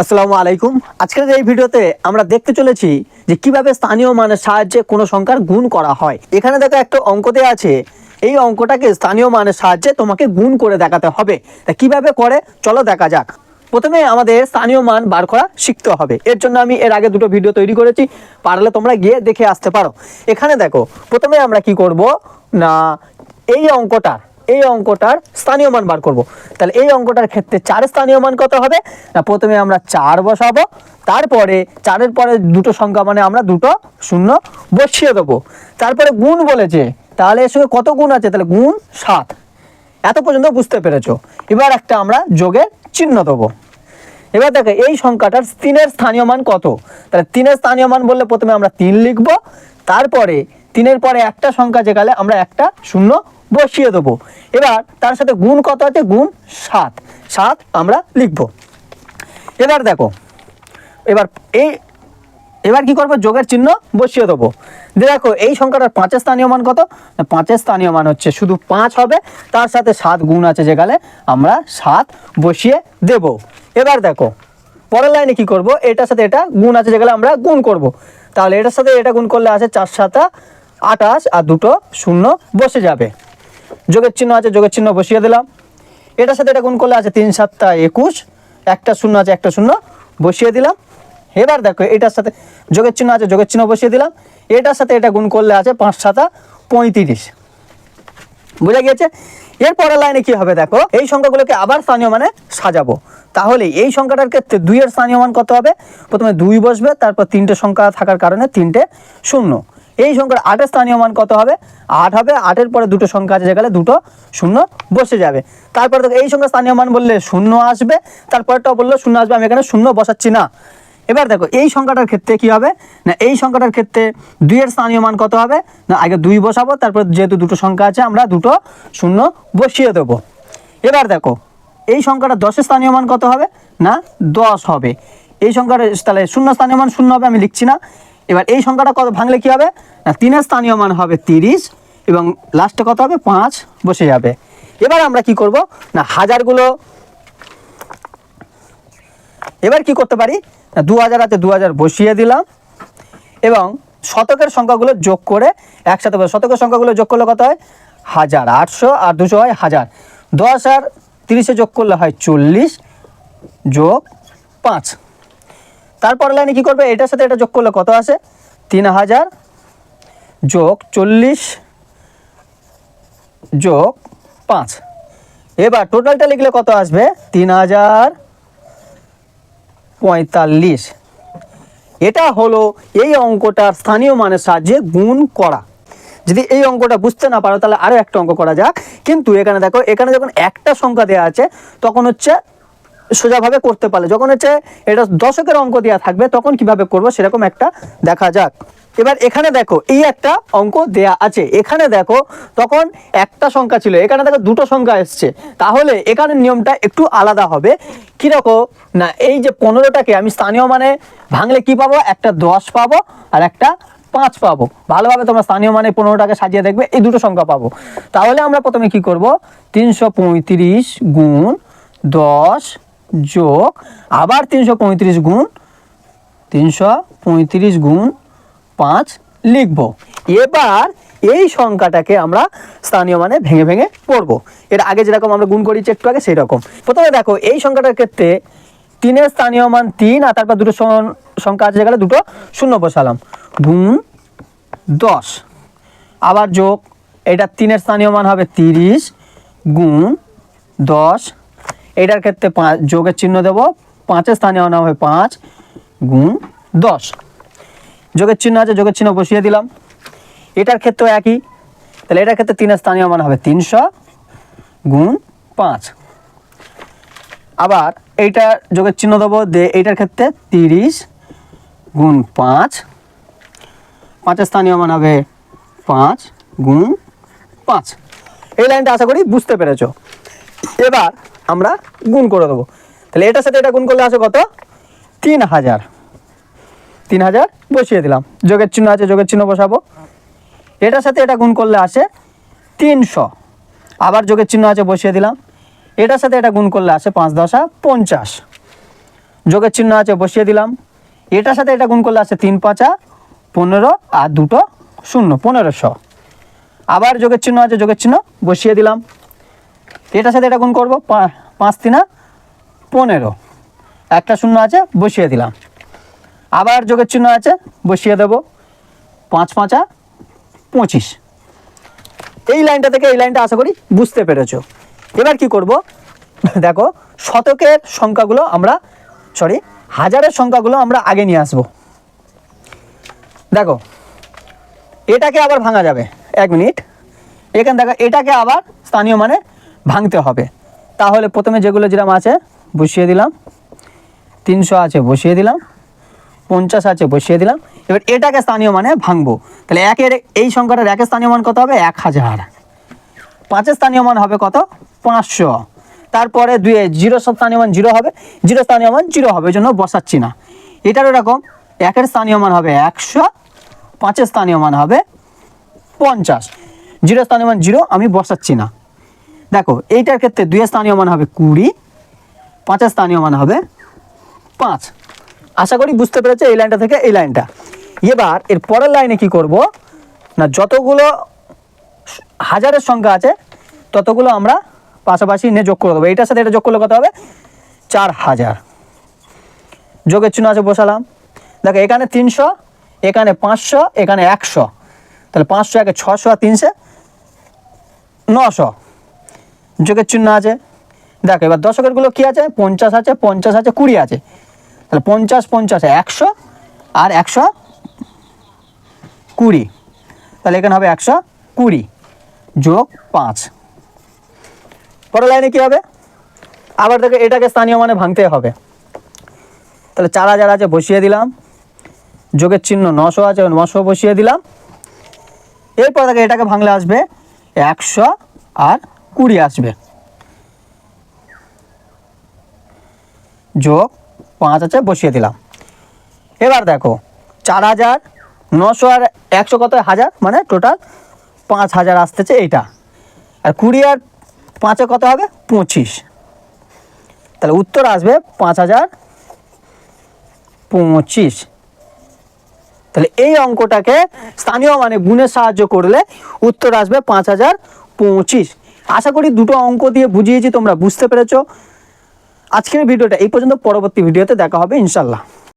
আসসালামু আলাইকুম। আজকের এই ভিডিওতে আমরা দেখতে চলেছি যে কীভাবে স্থানীয় মানের সাহায্যে কোনো সংখ্যার গুণ করা হয়। এখানে দেখো একটা অঙ্ক দেওয়া আছে। এই অঙ্কটাকে স্থানীয় মানের সাহায্যে তোমাকে গুণ করে দেখাতে হবে। তা কীভাবে করে? চলো দেখা যাক। প্রথমে আমাদের স্থানীয় মান বার করা শিখতে হবে। এর জন্য আমি এর আগে দুটো ভিডিও তৈরি করেছি। পারলে তোমরা গিয়ে দেখে আসতে পারো। এখানে দেখো, প্রথমে আমরা কি করব? না, এই অঙ্কটার এই অঙ্কটার স্থানীয় মান বার করব। তাহলে এই অঙ্কটার ক্ষেত্রে চার স্থানীয় মান কত হবে? না, প্রথমে আমরা চার বসাবো, তারপরে চারের পরে দুটো সংখ্যা মানে আমরা দুটো শূন্য বসিয়ে দেবো। তারপরে গুণ বলেছে, তাহলে এর সঙ্গে কত গুণ আছে? তাহলে গুণ সাত। এত পর্যন্ত বুঝতে পেরেছ? এবার একটা আমরা যোগের চিহ্ন দেবো। এবার দেখো, এই সংখ্যাটার তিনের স্থানীয় মান কত? তাহলে তিনের স্থানীয় মান বললে প্রথমে আমরা তিন লিখব, তারপরে তিনের পরে একটা সংখ্যা যেখানে আমরা একটা শূন্য বসিয়ে দেবো। এবার তার সাথে গুণ কত আছে? গুণ সাত। সাত আমরা লিখব। এবার দেখো, এবার এই, এবার কি করব? যোগের চিহ্ন বসিয়ে দেবো। দেখো, এই সংখ্যাটার পাঁচের স্থানীয় মান কত? পাঁচের স্থানীয় মান হচ্ছে শুধু পাঁচ হবে। তার সাথে সাত গুণ আছে যেখানে আমরা সাত বসিয়ে দেব। এবার দেখো, পরের লাইনে কি করব? এটার সাথে এটা গুণ আছে যেখানে আমরা গুণ করব। তাহলে এটার সাথে এটা গুণ করলে আছে চার সাতা আঠাশ, আর দুটো শূন্য বসে যাবে। যোগের চিহ্ন আছে, যোগের চিহ্ন বসিয়ে দিলাম। এটার সাথে এটা গুণ করলে আছে তিন সাতটা একুশ, একটা শূন্য আছে, একটা শূন্য বসিয়ে দিলাম। এবার দেখো, এটার সাথে যোগের চিহ্ন আছে, যোগের চিহ্ন বসিয়ে দিলাম। এটার সাথে এটা গুণ করলে আছে পাঁচ সাতা পঁয়ত্রিশ। বুঝা গিয়েছে? এরপরের লাইনে কি হবে দেখো? এই সংখ্যাগুলোকে আবার স্থানীয় মানে সাজাবো। তাহলে এই সংখ্যাটার ক্ষেত্রে দুইয়ের স্থানীয় মান কত হবে? প্রথমে দুই বসবে, তারপর তিনটে সংখ্যা থাকার কারণে তিনটে শূন্য। এই সংখ্যার আটের স্থানীয় মান কত হবে? আট হবে, আটের পরে দুটো সংখ্যা আছে, যেখানে দুটো শূন্য বসে যাবে। তারপরে দেখো, এই সংখ্যার স্থানীয় মান বললে শূন্য আসবে তারপরটা বলল শূন্য আসবে, আমি এখানে শূন্য বসাচ্ছি না। এবার দেখো, এই সংখ্যাটার ক্ষেত্রে কি হবে? না, এই সংখ্যাটার ক্ষেত্রে দুইয়ের স্থানীয় মান কত হবে? না, আগে দুই বসাবো, তারপর যেহেতু দুটো সংখ্যা আছে, আমরা দুটো শূন্য বসিয়ে দেবো। এবার দেখো, এই সংখ্যাটা দশের স্থানীয় মান কত হবে? না, দশ হবে। এই সংখ্যাটা তাহলে শূন্য স্থানীয় মান শূন্য হবে, আমি লিখছি না। এবার এই সংখ্যাটা কত ভাঙলে কি হবে? না, তিনের স্থানীয় মান হবে তিরিশ এবং লাস্টে কত হবে? পাঁচ, বসে যাবে। এবার আমরা কি করব? না, হাজারগুলো এবার কি করতে পারি? না দু হাজার হাতে দু হাজার বসিয়ে দিলাম এবং শতকের সংখ্যাগুলো যোগ করে একসাথে শতকের সংখ্যাগুলো যোগ করলে কত হয়? হাজার, আটশো, আর দুশো হয় হাজার। দশ আর তিরিশে যোগ করলে হয় চল্লিশ যোগ পাঁচ। তারপর লাইনে কী করবে? এটার সাথে এটা যোগ করলে কত আসে? তিন হাজার যোগ চল্লিশ যোগ পাঁচ। এবার টোটালটা লিখলে কত আসবে? তিন হাজার পঁয়তাল্লিশ। এটা হলো এই অঙ্কটার স্থানীয় মানের সাহায্যে গুণ করা। যদি এই অঙ্কটা বুঝতে না পারো, তাহলে আরও একটা অঙ্ক করা যাক। কিন্তু এখানে দেখো, এখানে যখন একটা সংখ্যা দেওয়া আছে, তখন হচ্ছে সোজাভাবে করতে পারলে। যখন হচ্ছে এটা দশকের অঙ্ক দেওয়া থাকবে, তখন কীভাবে করব সেরকম একটা দেখা যাক। এবার এখানে দেখো, এই একটা অঙ্ক দেয়া আছে। এখানে দেখো, তখন একটা সংখ্যা ছিল, এখানে দেখো দুটো সংখ্যা এসছে। তাহলে এখানে নিয়মটা একটু আলাদা হবে। কীরকম না, এই যে পনেরোটাকে আমি স্থানীয় মানে ভাঙলে কি পাবো? একটা দশ পাবো আর একটা পাঁচ পাবো। ভালোভাবে তোমরা স্থানীয় মানে পনেরোটাকে সাজিয়ে দেখবে, এই দুটো সংখ্যা পাবো। তাহলে আমরা প্রথমে কি করব? তিনশো পঁয়ত্রিশ গুণ দশ যোগ আবার তিনশো পঁয়ত্রিশ গুণ, তিনশো পঁয়ত্রিশ গুণ পাঁচ লিখব। এবার এই সংখ্যাটাকে আমরা স্থানীয় মানে ভেঙে ভেঙে পড়ব। এর আগে যেরকম আমরা গুণ করেছি একটু আগে সেই রকম প্রথমে দেখো, এই সংখ্যাটার ক্ষেত্রে তিনের স্থানীয় মান তিন আর তারপর দুটো সংখ্যা আছে যেখানে দুটো শূন্য বসালাম। গুণ দশ। আবার যোগ, এটা তিনের স্থানীয় মান হবে তিরিশ, গুণ দশ এটার ক্ষেত্রে পাঁচ, যোগের চিহ্ন দেব। পাঁচের স্থানীয় মান হবে পাঁচ গুণ দশ। যোগের চিহ্ন আছে, যোগের চিহ্ন বসিয়ে দিলাম। এটার ক্ষেত্রেও একই। তাহলে এটার ক্ষেত্রে তিনের স্থানীয় মান হবে তিনশো গুণ পাঁচ। আবার এইটা যোগের চিহ্ন দেবো, দে এইটার ক্ষেত্রে তিরিশ গুণ পাঁচ। পাঁচের স্থানীয় মান হবে পাঁচ গুণ পাঁচ। এই লাইনটা আশা করি বুঝতে পেরেছ। এবার আমরা গুণ করে দেবো। তাহলে এটার সাথে এটা গুণ করলে আসে কত? তিন হাজার। তিন হাজার বসিয়ে দিলাম। যোগের চিহ্ন আছে, যোগের চিহ্ন বসাবো। এটার সাথে এটা গুণ করলে আসে তিনশো। আবার যোগের চিহ্ন আছে, বসিয়ে দিলাম। এটার সাথে এটা গুণ করলে আসে পাঁচ দশা পঞ্চাশ। যোগের চিহ্ন আছে, বসিয়ে দিলাম। এটার সাথে এটা গুণ করলে আসে তিন পাঁচা পনেরো আর দুটো শূন্য, পনেরোশো। আবার যোগের চিহ্ন আছে, যোগের চিহ্ন বসিয়ে দিলাম। এটার সাথে এটা গুণ করব পাঁচ তিনা, পনেরো। একটা শূন্য আছে, বসিয়ে দিলাম। আবার যোগের চিহ্ন আছে, বসিয়ে দেবো। পাঁচ পাঁচা, পঁচিশ। এই লাইনটা থেকে এই লাইনটা আশা করি বুঝতে পেরেছ। এবার কি করব? দেখো, শতকের সংখ্যাগুলো আমরা সরি হাজারের সংখ্যাগুলো আমরা আগে নিয়ে আসব। দেখো, এটাকে আবার ভাঙা যাবে। এক মিনিট। এখানে দেখো এটাকে আবার স্থানীয় মানে ভাঙতে হবে। তাহলে প্রথমে যেগুলো যেরকম আছে, বসিয়ে দিলাম। তিনশো আছে, বসিয়ে দিলাম। পঞ্চাশ আছে, বসিয়ে দিলাম। এবার এটাকে স্থানীয় মানে ভাঙবো। তাহলে একের, এই সংখ্যাটার একের স্থানীয় মান কত হবে? এক হাজার। পাঁচের স্থানীয় মান হবে কত? পাঁচশো। তারপরে দুয়ে জিরো স্থানীয় মান জিরো হবে। জিরো স্থানীয় মান জিরো হবে জন্য বসাচ্ছি না। এটার এরকম, একের স্থানীয় মান হবে একশো, পাঁচের স্থানীয় মান হবে পঞ্চাশ। জিরো স্থানীয় মান জিরো, আমি বসাচ্ছি না। দেখো, এইটার ক্ষেত্রে দুই স্থানীয় মান হবে কুড়ি, পাঁচের স্থানীয় মান হবে পাঁচ। আশা করি বুঝতে পেরেছ এই লাইনটা থেকে এই লাইনটা। এবার এর পরের লাইনে কি করব? না, যতগুলো হাজারের সংখ্যা আছে, ততগুলো আমরা পাশাপাশি নিয়ে যোগ করে দেবো। এইটার সাথে এটা যোগ করলে কত হবে? চার হাজার। যোগের চিহ্ন আছে, বসালাম। দেখো, এখানে তিনশো, এখানে পাঁচশো, এখানে একশো। তাহলে পাঁচশো একে ছশো আর তিনশো নশো। যোগের চিহ্ন আছে। দেখো, এবার দশকেরগুলো কী আছে? পঞ্চাশ আছে পঞ্চাশ আছে, কুড়ি আছে। তাহলে পঞ্চাশ পঞ্চাশ, একশো আর একশো কুড়ি। তাহলে এখানে হবে একশো কুড়ি যোগ পাঁচ। পরের লাইনে কী হবে? আবার দেখো, এটাকে স্থানীয় মানে ভাঙতে হবে। তাহলে চার হাজার আছে, বসিয়ে দিলাম। যোগের চিহ্ন নশো আছে, নশো বসিয়ে দিলাম। এরপর দেখো, এটাকে ভাঙলে আসবে একশো আর কুড়ি আসবে। যোগ পাঁচ আছে, বসিয়ে দিলাম। এবার দেখো, চার হাজার নশো আর একশো কত? হাজার মানে টোটাল পাঁচ হাজার আসতেছে এইটা। আর কুড়ি আর পাঁচে কত হবে? পঁচিশ। তাহলে উত্তর আসবে পাঁচ হাজার পঁচিশ। তাহলে এই অঙ্কটাকে স্থানীয় মানে গুণের সাহায্য করলে উত্তর আসবে পাঁচ হাজার পঁচিশ। আশা করি দুটো অঙ্ক দিয়ে বুঝিয়েছি, তোমরা বুঝতে পেরেছ। আজকের ভিডিওটা এই পর্যন্ত, পরবর্তী ভিডিওতে দেখা হবে ইনশাল্লাহ